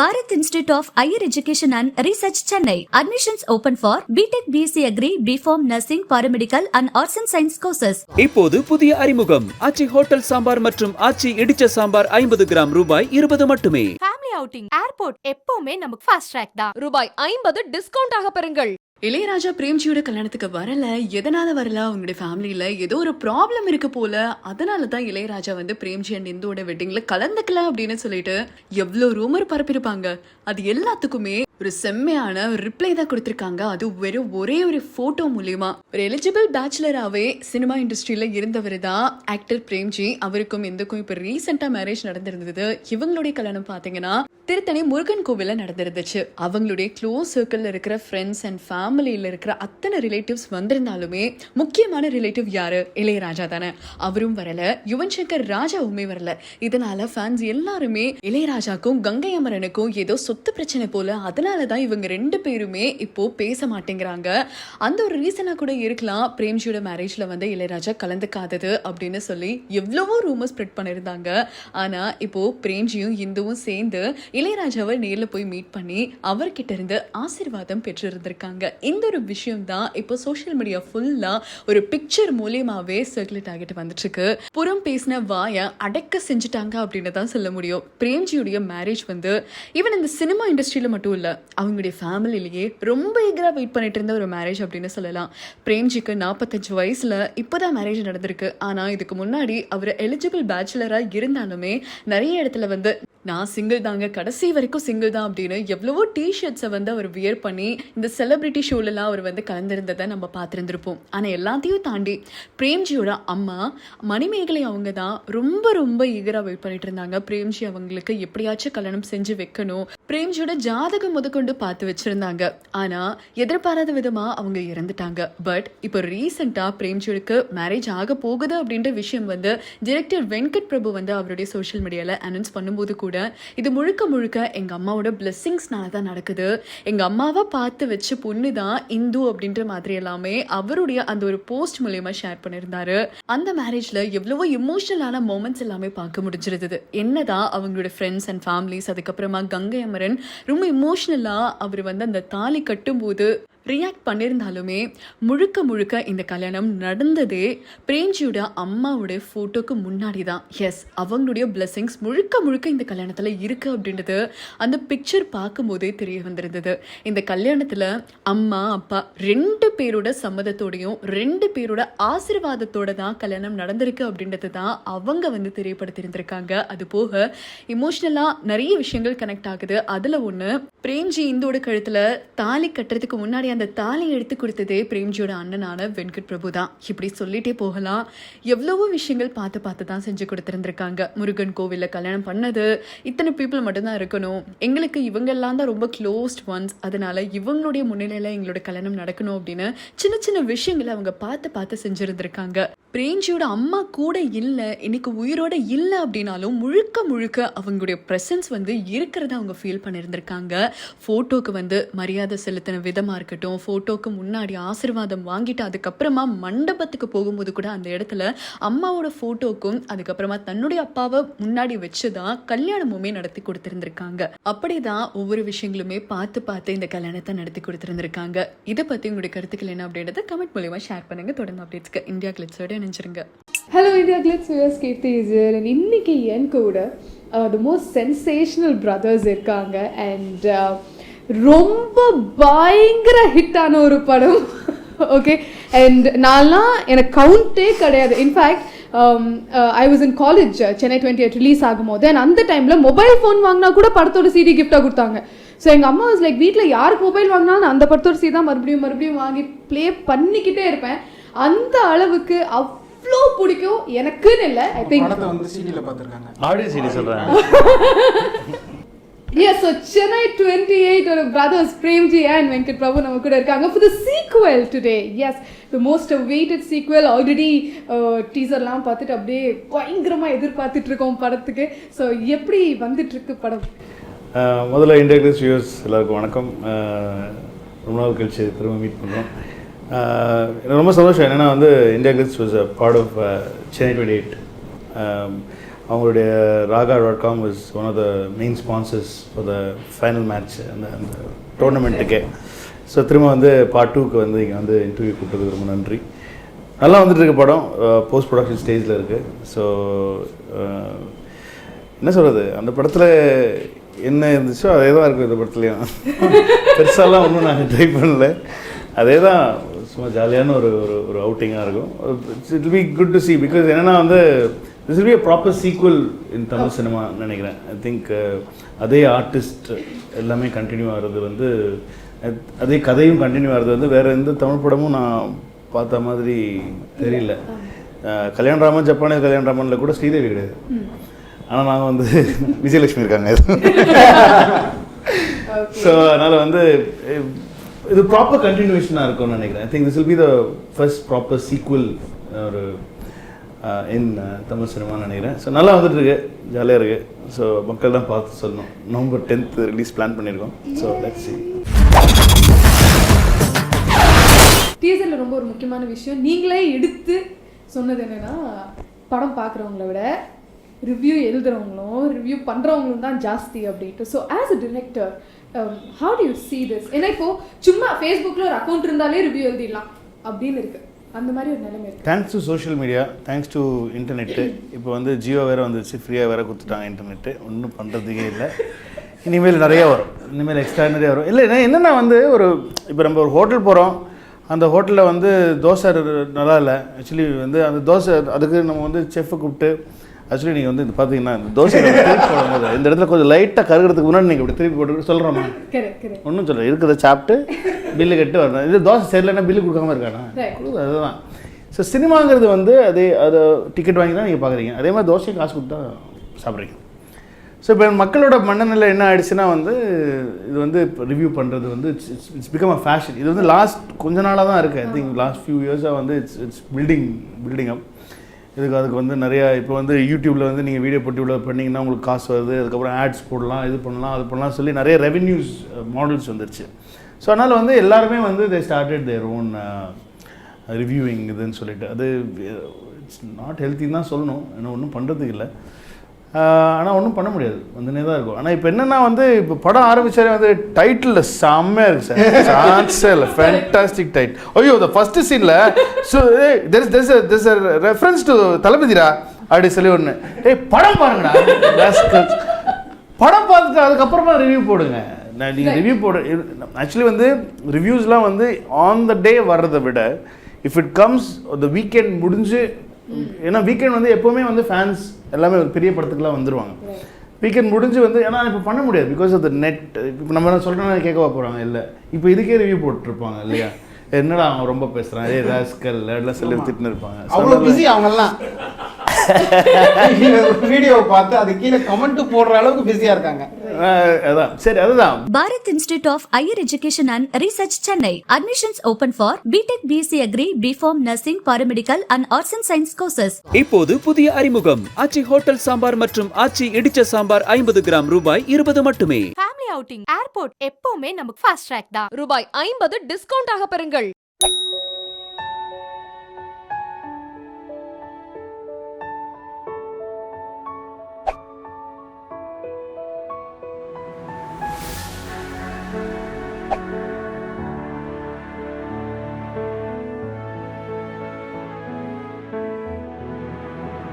Bharat Institute of Higher Education and Research Chennai. Admissions open for BTech BSc Agri, BPharm Nursing, Paramedical and Arts and Science courses. இப்போது புதிய அறிமுகம் ஆச்சி hotel sambar மற்றும் ஆச்சி இடிச்ச சாம்பார் ஐம்பது gram ரூபாய் இருபது மட்டுமே ஃபேமிலி அவுட்டிங் ஏர்போர்ட் எப்பவுமே நமக்கு ஃபாஸ்ட் ட்ராக் தான் ரூபாய் ஐம்பது டிஸ்கவுண்ட் ஆக பெறுங்கள் இளையராஜா பிரேம்ஜியோட கல்யாணத்துக்கு வரல எதனால வரல அவங்களுடைய ஃபேமிலியில ஏதோ ஒரு ப்ராப்ளம் இருக்கு போல அதனால தான் இளையராஜா வந்து பிரேம்ஜி அண்ட் இந்துவோட வெட்டிங்ல கலந்துக்கல அப்படின்னு சொல்லிட்டு எவ்வளோ ரூமர் பரப்பியிருப்பாங்க. அது எல்லாத்துக்குமே ஒரு செம்மையான ரிப்ளை தான் கொடுத்துருக்காங்க. அது வெறும் ஒரே ஒரு ஃபோட்டோ மூலியமா. ஒரு எலிஜிபிள் பேச்சுலராகவே சினிமா இண்டஸ்ட்ரியில் இருந்தவர் தான் ஆக்டர் பிரேம்ஜி. அவருக்கும் எந்தக்கும் இப்போ ரீசெண்டாக மேரேஜ் நடந்திருந்தது. இவங்களுடைய கல்யாணம் பார்த்தீங்கன்னா திருத்தணி முருகன் கோவிலில் நடந்திருந்துச்சு. அவங்களுடைய க்ளோஸ் சர்க்கிளில் இருக்கிற ஃப்ரெண்ட்ஸ் அண்ட் ஃபேமிலியில் இருக்கிற அத்தனை ரிலேட்டிவ்ஸ் வந்திருந்தாலுமே முக்கியமான ரிலேட்டிவ் யாரு? இளையராஜா தானே. அவரும் வரல. யுவன் சங்கர் ராஜாவுமே வரல. இதனால ஃபேன்ஸ் எல்லாருமே இளையராஜாக்கும் கங்கை அமரனுக்கும் ஏதோ சொத்து பிரச்சனை போல அதனால தான் இவங்க ரெண்டு பேருமே இப்போ பேச மாட்டேங்கிறாங்க. அந்த ஒரு ரீசனா கூட இருக்கலாம். பிரேம்ஜியோட மேரேஜ்ல வந்து இளையராஜா கலந்துக்காதது அப்படின்னு சொல்லி எவ்வளவோ ரூமர் ஸ்ப்ரெட் பண்ணியிருந்தாங்க. ஆனா இப்போ பிரேம்ஜியும் இந்துவும் சேர்ந்து இளையராஜாவை நேரில் போய் மீட் பண்ணி அவர்கிட்ட இருந்து ஆசீர்வாதம் பெற்றிருந்திருக்காங்க. இந்த ஒரு விஷயம் தான் இப்போ சோஷியல் மீடியா ஃபுல்லா ஒரு பிக்சர் மூலியமாகவே சர்க்குலேட் ஆகிட்டு வந்துட்டுருக்கு. புறம் பேசின வாயை அடக்க செஞ்சுட்டாங்க அப்படின்னு தான் சொல்ல முடியும். பிரேம்ஜியுடைய மேரேஜ் வந்து ஈவன் இந்த சினிமா இண்டஸ்ட்ரியில மட்டும் இல்லை அவங்களுடைய ஃபேமிலிலேயே ரொம்ப ஈகரா வெயிட் பண்ணிட்டு இருந்த ஒரு மேரேஜ் அப்படின்னு சொல்லலாம். பிரேம்ஜிக்கு நாற்பத்தஞ்சு வயசுல இப்போதான் மேரேஜ் நடந்திருக்கு. ஆனா இதுக்கு முன்னாடி அவர் எலிஜிபிள் பேச்சுலரா இருந்தாலுமே நிறைய இடத்துல வந்து நான் சிங்கிள் தாங்க கடைசி வரைக்கும் சிங்கிள் தான் அப்படின்னு எவ்வளவோ டிஷர்ட்ஸை வந்து அவர் வியர் பண்ணி இந்த செலிபிரிட்டி ஷோலெலாம் அவர் வந்து கலந்துருந்ததை நம்ம பார்த்துருந்துருப்போம். ஆனால் எல்லாத்தையும் தாண்டி பிரேம்ஜியோட அம்மா மணிமேகலை அவங்க தான் ரொம்ப ரொம்ப ஈகராக வெயிட் பண்ணிட்டு இருந்தாங்க. பிரேம்ஜி அவங்களுக்கு எப்படியாச்சும் கல்யாணம் செஞ்சு வைக்கணும். பிரேம்ஜியோட ஜாதகம் கொண்டு பார்த்து வச்சிருந்தாங்க. ஆனால் எதிர்பாராத விதமாக அவங்க இறந்துட்டாங்க. பட் இப்போ ரீசெண்டாக பிரேம்ஜியோருக்கு மேரேஜ் ஆக போகுது அப்படின்ற விஷயம் வந்து டிரெக்டர் வெங்கட் பிரபு வந்து அவருடைய சோஷியல் மீடியாவில் அனௌன்ஸ் பண்ணும்போது கூட இது முழுக்க முழுக்க எங்கள் அம்மாவோட பிளெஸ்ஸிங்ஸ்னால தான் நடக்குது. எங்கள் அம்மாவை பார்த்து வச்ச பொண்ணு தான் இந்து அப்படின்ற மாதிரி எல்லாமே அவருடைய அந்த ஒரு போஸ்ட் மூலயமா ஷேர் பண்ணியிருந்தாரு அந்த மேரேஜ்ல எவ்வளவோ இமோஷனலான மூமெண்ட்ஸ் எல்லாமே பார்க்க முடிஞ்சிருந்தது. என்னதான் அவங்களோட ஃப்ரெண்ட்ஸ் அண்ட் ஃபேமிலிஸ் அதுக்கப்புறமா கங்கை அமரன் ரொம்ப இமோஷனல் அவர் வந்து அந்த தாலி கட்டும்போது ரியாக்ட் பண்ணியிருந்தாலுமே முழுக்க முழுக்க இந்த கல்யாணம் நடந்ததே பிரேம்ஜியோட அம்மாவோட ஃபோட்டோக்கு முன்னாடி தான் எஸ் அவங்களுடைய பிளெஸிங்ஸ் முழுக்க முழுக்க இந்த கல்யாணத்தில் இருக்குது அப்படின்றது அந்த பிக்சர் பார்க்கும்போதே தெரிய வந்திருந்தது. இந்த கல்யாணத்தில் அம்மா அப்பா ரெண்டு பேரோட சம்மதத்தோடையும் ரெண்டு பேரோட ஆசீர்வாதத்தோட தான் கல்யாணம் நடந்திருக்கு அப்படின்றது தான் அவங்க வந்து தெரியப்படுத்தியிருந்திருக்காங்க. அது போக இமோஷ்னலாக நிறைய விஷயங்கள் கனெக்ட் ஆகுது. அதில் ஒன்று பிரேம்ஜி இந்தோட கழுத்தில் தாலி கட்டுறதுக்கு முன்னாடி அந்த தாலியை எடுத்து கொடுத்ததே பிரேம்ஜியோட அண்ணனான வெங்கட் பிரபு தான் இப்படி சொல்லிட்டே போகலாம். எவ்வளவோ விஷயங்கள் பார்த்து பார்த்து தான் செஞ்சு கொடுத்துருந்துருக்காங்க. முருகன் கோவிலில் கல்யாணம் பண்ணது இத்தனை பீப்புள் மட்டும்தான் இருக்கணும். எங்களுக்கு இவங்கெல்லாம் தான் ரொம்ப க்ளோஸ்ட் ஒன்ஸ் அதனால இவங்களுடைய முன்னிலையில் எங்களோட கல்யாணம் நடக்கணும் அப்படின்னு சின்ன சின்ன விஷயங்களை அவங்க பார்த்து பார்த்து செஞ்சுருந்துருக்காங்க. பிரேம்ஜியோட அம்மா கூட இல்லை இன்னைக்கு உயிரோட இல்லை அப்படின்னாலும் முழுக்க முழுக்க அவங்களுடைய ப்ரெசன்ஸ் வந்து இருக்கிறத அவங்க ஃபீல் பண்ணியிருந்திருக்காங்க ஃபோட்டோக்கு வந்து மரியாதை செலுத்தின விதமாக இருக்கட்டும் ஃபோட்டோக்கு முன்னாடி ஆசீர்வாதம் வாங்கிட்டு அதுக்கப்புறமா மண்டபத்துக்கு போகும்போது கூட அந்த இடத்துல அம்மாவோட ஃபோட்டோக்கும் அதுக்கப்புறமா தன்னுடைய அப்பாவை முன்னாடி வச்சு தான் கல்யாணமுமே நடத்தி கொடுத்துருந்துருக்காங்க. அப்படிதான் ஒவ்வொரு விஷயங்களுமே பார்த்து பார்த்து இந்த கல்யாணத்தை நடத்தி கொடுத்துருந்துருக்காங்க. இதை பற்றி உங்களுடைய கருத்துக்கள் என்ன அப்படின்றத கமெண்ட் மூலியமா ஷேர் பண்ணுங்க. தொடர்ந்து அப்டேட்ஸ்க்கு இந்தியா கிளிட்ஸோட இணைஞ்சிருங்க. Hello India Glitz us Keerthi is and இன்னைக்கு என் கூட த மோஸ்ட் சென்சேஷனல் பிரதர்ஸ் இருக்காங்க. அண்ட் ரொம்ப பயங்கர ஹிட்டான ஒரு படம். ஓகே அண்ட் நான்லாம் எனக்கு கவுண்டே கிடையாது. In fact I was in college Chennai twenty eight release ஆகும்போது. அண்ட் அந்த டைமில் மொபைல் ஃபோன் வாங்கினா கூட படத்தோட சிடி கிஃப்டாக கொடுத்தாங்க. ஸோ எங்கள் அம்மா வாஸ் லைக் வீட்டில் யாருக்கு மொபைல் வாங்கினாலும் நான் அந்த படத்தோட சீ தான் மறுபடியும் மறுபடியும் வாங்கி ப்ளே பண்ணிக்கிட்டே இருப்பேன். அந்த அளவுக்கு அவ்வளோ பிடிக்கும். எனக்குன்னு இல்லை. ஐ திங்க் ஆடியோ சீடி சொல்கிறேன் yes so Chennai twenty eight ஒரு பிரதர்ஸ் பிரேம்ஜி அண்ட் வெங்கட் பிரபு நம்ம கூட இருக்காங்க for the sequel today is the most awaited sequel already டீசர்லாம் பார்த்துட்டு அப்படியே பயங்கரமாக எதிர்பார்த்துட்டு இருக்கோம் படத்துக்கு. ஸோ எப்படி வந்துட்டுருக்கு படம்? முதல்ல இந்தியா வியூஸ் எல்லாருக்கும் வணக்கம். ரொம்ப நாள் கழிச்சு திரும்ப மீட் பண்ணுறோம் எனக்கு ரொம்ப சந்தோஷம் என்னென்னா வந்து India Glitz was a part of Chennai twenty eight அவங்களுடைய Raaga dot com is one of the main sponsors for the final match அந்த அந்த டோர்னமெண்ட்டுக்கே ஸோ திரும்ப வந்து பார்ட் டூக்கு வந்து இங்கே வந்து இன்டர்வியூ கூப்பிட்டதுக்கு ரொம்ப நன்றி. நல்லா வந்துட்டு இருக்க படம். போஸ்ட் ப்ரொடக்ஷன் ஸ்டேஜில் இருக்குது ஸோ என்ன சொல்கிறது அந்த படத்தில் என்ன இருந்துச்சோ அதே தான் இருக்கும் இந்த படத்துலையும். பெருசாலாம் ஒன்றும் நாங்கள் ட்ரை பண்ணல. அதே தான் சும்மா ஜாலியான ஒரு ஒரு ஒரு அவுட்டிங்காக இருக்கும். It be good to see because என்னென்னா வந்து this will be a proper sequel in Tamil cinema நினைக்கிறேன். ஐ திங்க் அதே ஆர்டிஸ்ட் எல்லாமே கண்டினியூ ஆகிறது வந்து அத்- கதையும் கண்டினியூ ஆகிறது வந்து வேறு எந்த தமிழ் படமும் நான் பார்த்த மாதிரி தெரியல. அஹ், கல்யாண ராமன் ஜப்பானிய கல்யாண ராமனில் கூட ஸ்ரீதேவி கிடையாது. ஆனால் நாங்கள் வந்து விஜயலட்சுமி இருக்காங்க. ஸோ அதனால் வந்து இது ப்ராப்பர் கண்டினியூஷனாக இருக்கும்னு நினைக்கிறேன். I think this will be the first proper sequel ஒரு இன் தமிழ் சினிமான்னு நினைக்கிறேன். ஸோ நல்லா வந்துட்டு இருக்கு ஜாலியாக இருக்கு. ஸோ மக்கள் தான் பார்த்து சொல்லணும். நவம்பர் டென்த் ரிலீஸ் பிளான் பண்ணியிருக்கோம். So let's see. டீசரில் ரொம்ப ஒரு முக்கியமான விஷயம். நீங்களே எடுத்து சொன்னது என்னன்னா படம் பார்க்குறவங்கள விட ரிவ்யூ எழுதுறவங்களும் ரிவ்யூ பண்ணுறவங்களும் தான் ஜாஸ்தி அப்படின்ட்டு. So as a director how do you see this? ஏன்னா இப்போ சும்மா ஃபேஸ்புக்கில் ஒரு அக்கௌண்ட் இருந்தாலே ரிவ்யூ எழுதிடலாம் அப்படின்னு இருக்கு. அந்த மாதிரி ஒரு நிலைமை thanks to social media thanks to internet இப்போ வந்து ஜியோ வேறு வந்துச்சு ஃப்ரீயாக வேறு கொடுத்துட்டாங்க இன்டர்நெட்டு ஒன்றும் பண்ணுறதுக்கே இல்லை. இனிமேல் நிறைய வரும். இனிமேல் எக்ஸ்ட்ரானரியாக வரும். இல்லை என்னென்னா வந்து ஒரு இப்போ நம்ம ஒரு ஹோட்டல் போகிறோம் அந்த ஹோட்டலில் வந்து தோசை நல்லா இல்லை. ஆக்சுவலி வந்து அந்த தோசை அதுக்கு நம்ம வந்து செஃப்பை கூப்பிட்டு ஆக்சுவலி நீங்கள் வந்து பார்த்தீங்கன்னா இந்த தோசை திருப்பி போடும்போது இந்த இடத்துல கொஞ்சம் லைட்டாக கருகிறதுக்கு முன்னாடி நீங்கள் இப்படி திருப்பி போட்டு சொல்கிறோமா ஒன்றும் சொல்ல இருக்கிறத சாப்பிட்டு பில்லு கட்டு வரணும். இது தோசை சரியில்லைன்னா பில்லு கொடுக்காம இருக்கானா? அதுதான். ஸோ சினிமாங்கிறது வந்து அதே அதை டிக்கெட் வாங்கி தான் நீங்கள் பார்க்குறீங்க அதே மாதிரி தோசை காசு கொடுத்தா சாப்பிட்றீங்க. ஸோ இப்போ மக்களோட மனநிலை என்ன ஆயிடுச்சுன்னா வந்து இது வந்து ரிவ்யூ பண்ணுறது வந்து it's it's become a fashion இது வந்து லாஸ்ட் கொஞ்ச நாளாக தான் இருக்குது ஐ திங்க் லாஸ்ட் ஃபியூ இயர்ஸாக வந்து it's it's building building up இதுக்கு அதுக்கு வந்து நிறையா இப்போ வந்து யூடியூப்பில் வந்து நீங்கள் வீடியோ போட்டு இவ்வளோ பண்ணிங்கன்னா உங்களுக்கு காசு வருது அதுக்கப்புறம் ஆட்ஸ் போடலாம் இது பண்ணலாம் அது பண்ணலாம் சொல்லி நிறைய ரெவென்யூஸ் மாடல்ஸ் வந்துருச்சு. ஸோ அதனால் வந்து எல்லாருமே வந்து they started their own reviewing இதுன்னு சொல்லிட்டு. அது இட்ஸ் நாட் ஹெல்த்தின்னு தான் சொல்லணும். இன்னும் ஒன்றும் பண்ணுறதுக்கு இல்லை. ஆனால் ஒன்றும் பண்ண முடியாது. வந்துனே தான் இருக்கும். ஆனால் இப்போ என்னென்னா வந்து இப்போ படம் ஆரம்பிச்சாலே வந்து டைட்டில் செம்மையாக இருக்கு சார். சான்ஸே இல்லை. ஃபேண்டாஸ்டிக் டைட் ஐயோ இந்த ஃபஸ்ட்டு சீனில் so there there there reference to தளபதிரா அப்படி சொல்லி ஒன்று ஏய் படம் பாருங்கடா. படம் பார்த்துட்டு அதுக்கப்புறமா ரிவ்யூ போடுங்க. நான் நீங்கள் ரிவ்யூ போடு ஆக்சுவலி வந்து ரிவ்யூஸ்லாம் வந்து ஆன் த டே வர்றதை விட if it comes the weekend முடிஞ்சு ஏன்னா வீக்கெண்ட் வந்து எப்போவுமே வந்து ஃபேன்ஸ் எல்லாமே ஒரு பெரிய படத்துக்குலாம் வந்துருவாங்க. வீக்கெண்ட் முடிஞ்சு வந்து ஏன்னா இப்போ பண்ண முடியாது. பிகாஸ் ஆஃப் த நெட் இப்போ நம்ம சொல்கிறோன்னா கேட்கவா போகிறாங்க இல்லை. இப்போ இதுக்கே ரிவ்யூ போட்டுருப்பாங்க இல்லையா? என்னடா அவன் ரொம்ப பேசுகிறான் ஏ ராஸ்கல் எல்லாம் சொல்லி திட்டுன்னு இருப்பாங்க. அவ்வளோ பிஸி அவங்கெல்லாம். வீடியோவை பார்த்து அது கீழே கமெண்ட் போடுற அளவுக்கு பிஸியா இருக்காங்க. அதான். சரி அதுதான். Bharat Institute of Higher Education and Research Chennai. Admissions open for BTech BSc Agri, BPharm Nursing, Paramedical and Arts and Science courses. இப்போது புதிய அறிமுகம். ஆச்சி ஹோட்டல் சாம்பார் மற்றும் ஆச்சி இடிச்ச சாம்பார் ஐம்பது கிராம் ரூபாய் இருபது மட்டுமே. ஃபேமிலி அவுட்டிங் ஏர்போர்ட் எப்பவுமே நமக்கு ஃபாஸ்ட் ட்ராக் தான். ரூபாய் ஐம்பது டிஸ்கவுண்ட் ஆக பெறுங்கள்.